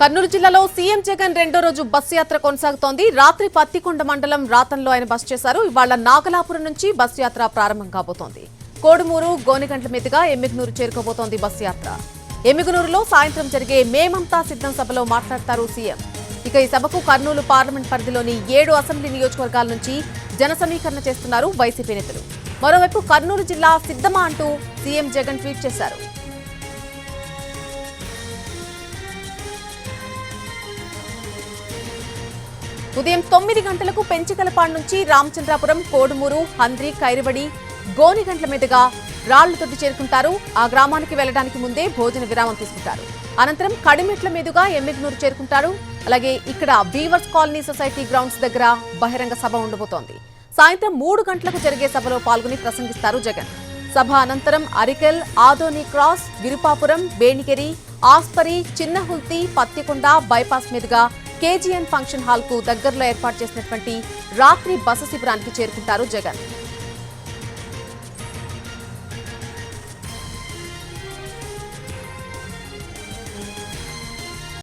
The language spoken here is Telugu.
కర్నూలు జిల్లాలో సీఎం జగన్ రెండో రోజు బస్సు యాత్ర కొనసాగుతోంది. రాత్రి పత్తికొండ మండలం రాతంలో ఆయన బస్ చేశారు. ఇవాళ నాగలాపురం నుంచి బస్సు యాత్ర ప్రారంభం కాబోతోంది. కోడుమూరు గోనెగంట్ల మీదుగా ఎమ్మిగనూరు చేరుకోబోతోంది బస్సు యాత్ర. ఎమ్మిగనూరులో సాయంత్రం జరిగే మేమంతా సిద్ధం సభలో మాట్లాడతారు సీఎం. ఇక ఈ సభకు కర్నూలు పార్లమెంట్ పరిధిలోని ఏడు అసెంబ్లీ నియోజకవర్గాల నుంచి జన సమీకరణ చేస్తున్నారు వైసీపీ నేతలు. మరోవైపు కర్నూలు జిల్లా సిద్ధమా అంటూ సీఎం జగన్ ట్వీట్ చేశారు. ఉదయం తొమ్మిది గంటలకు పెంచికలపాడు నుంచి రామచంద్రాపురం కోడుమూరు హంద్రి కైరవడి గోనిగంట్ల మీదుగా రాళ్ళతోటి చేరుకుంటారు. ఆ గ్రామానికి వెళ్ళడానికి ముందే భోజన విరామం తీసుకుంటారు. అనంతరం కడిమెట్ల మీదుగా ఎమ్మెగ్నూరు చేరుకుంటారు. అలాగే ఇక్కడ బీవర్స్ కాలనీ సొసైటీ గ్రౌండ్స్ దగ్గర బహిరంగ సభ ఉండబోతోంది. సాయంత్రం మూడు గంటలకు జరిగే సభలో పాల్గొని ప్రసంగిస్తారు జగన్. సభ అనంతరం అరికెల్ ఆదోని క్రాస్ విరుపాపురం బేణికెరి ఆస్పరి చిన్నహుల్తి పత్తికొండ బైపాస్ మీదుగా కేజీఎన్ ఫంక్షన్ హాల్కు దగ్గరలో ఏర్పాటు చేసినటువంటి రాత్రి బస శిబిరానికి చేరుకుంటారు జగన్.